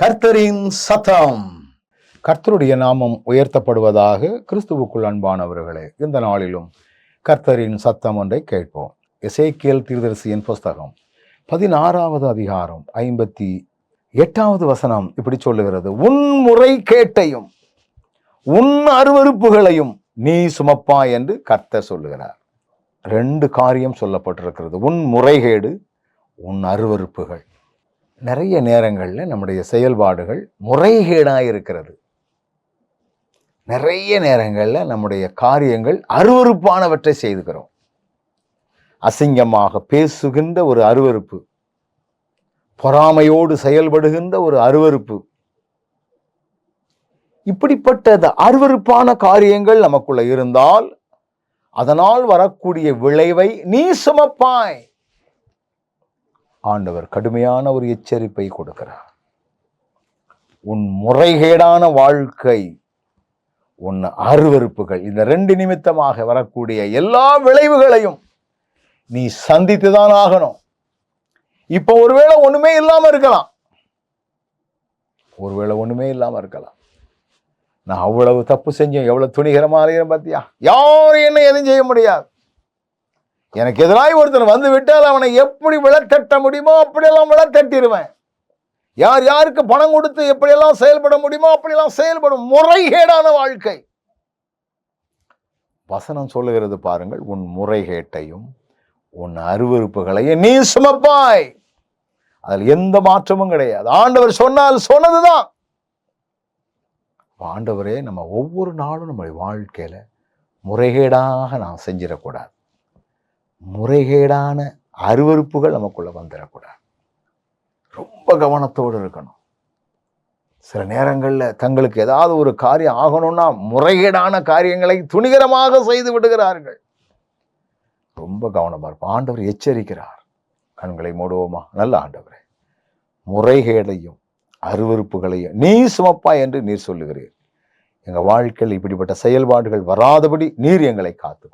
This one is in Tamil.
கர்த்தரின் சத்தம். கர்த்தருடைய நாமம் உயர்த்தப்படுவதாக கிறிஸ்துவுக்குள் அன்பானவர்களே இந்த நாளிலும் கர்த்தரின் சத்தம் ஒன்றை கேட்போம். எசேக்கியல் தீர்தரிசியின் புஸ்தகம் பதினாறாவது அதிகாரம் ஐம்பத்தி எட்டாவது வசனம் இப்படி சொல்லுகிறது. உன் முறை கேட்டையும் உன் அருவருப்புகளையும் நீ சுமப்பா என்று கர்த்தர் சொல்லுகிறார். ரெண்டு காரியம் சொல்லப்பட்டிருக்கிறது. உன் முறைகேடு உன் அருவருப்புகள். நிறைய நேரங்களில் நம்முடைய செயல்பாடுகள் முறைகேடாக இருக்கிறது நிறைய நேரங்களில் நம்முடைய காரியங்கள் அருவருப்பானவற்றை செய்துக்கிறோம் அசிங்கமாக பேசுகின்ற ஒரு அருவருப்பு பொறாமையோடு செயல்படுகின்ற ஒரு அருவருப்பு இப்படிப்பட்ட அருவறுப்பான அருவருப்பான காரியங்கள் நமக்குள்ள இருந்தால் அதனால் வரக்கூடிய விளைவை நீ சுமப்பாய். ஆண்டவர் கடுமையான ஒரு எச்சரிப்பை கொடுக்கிறார். உன் முறைகேடான வாழ்க்கை உன் அருவருப்புகள் இந்த ரெண்டு நிமித்தமாக வரக்கூடிய எல்லா விளைவுகளையும் நீ சந்தித்துதான் ஆகணும். இப்போ ஒருவேளை ஒன்றுமே இல்லாமல் இருக்கலாம். ஒருவேளை ஒன்றுமே இல்லாமல் இருக்கலாம். நான் அவ்வளவு தப்பு செஞ்சேன் எவ்வளோ துணிகரமாக இருக்கிறேன் பார்த்தியா யாரும் என்ன எதுவும் செய்ய முடியாது. எனக்கு எதிராக ஒருத்தன் வந்து விட்டால் அவனை எப்படி விளத்தட்ட முடியுமோ அப்படியெல்லாம் விளத்தட்டிடுவேன் யார் யாருக்கு பணம் கொடுத்து எப்படியெல்லாம் செயல்பட முடியுமோ அப்படியெல்லாம் செயல்படும் முறைகேடான வாழ்க்கை. வசனம் சொல்லுகிறது பாருங்கள் உன் முறைகேட்டையும் உன் அருவருப்புகளையும் நீ சுமப்பாய். அதில் எந்த மாற்றமும் கிடையாது. ஆண்டவர் சொன்னால் சொன்னதுதான். ஆண்டவரே நம்ம ஒவ்வொரு நாளும் நம்முடைய வாழ்க்கையில முறைகேடாக நாம் செஞ்சிடக்கூடாது. முறைகேடான அருவருப்புகள் நமக்குள்ளே வந்துடக்கூடாது ரொம்ப கவனத்தோடு இருக்கணும். சில நேரங்களில் தங்களுக்கு ஏதாவது ஒரு காரியம் ஆகணும்னா முறைகேடான காரியங்களை துணிகரமாக செய்து விடுகிறார்கள். ரொம்ப கவனமாக இருப்போம். ஆண்டவர் எச்சரிக்கிறார். கண்களை மூடுவோமா? நல்ல ஆண்டவரே. முறைகேடையும் அருவருப்புகளையும் நீ சுமப்பா என்று நீர் சொல்லுகிறீர். எங்கள் வாழ்க்கையில் இப்படிப்பட்ட செயல்பாடுகள் வராதபடி நீர் எங்களை காத்துக்கொள்ளும்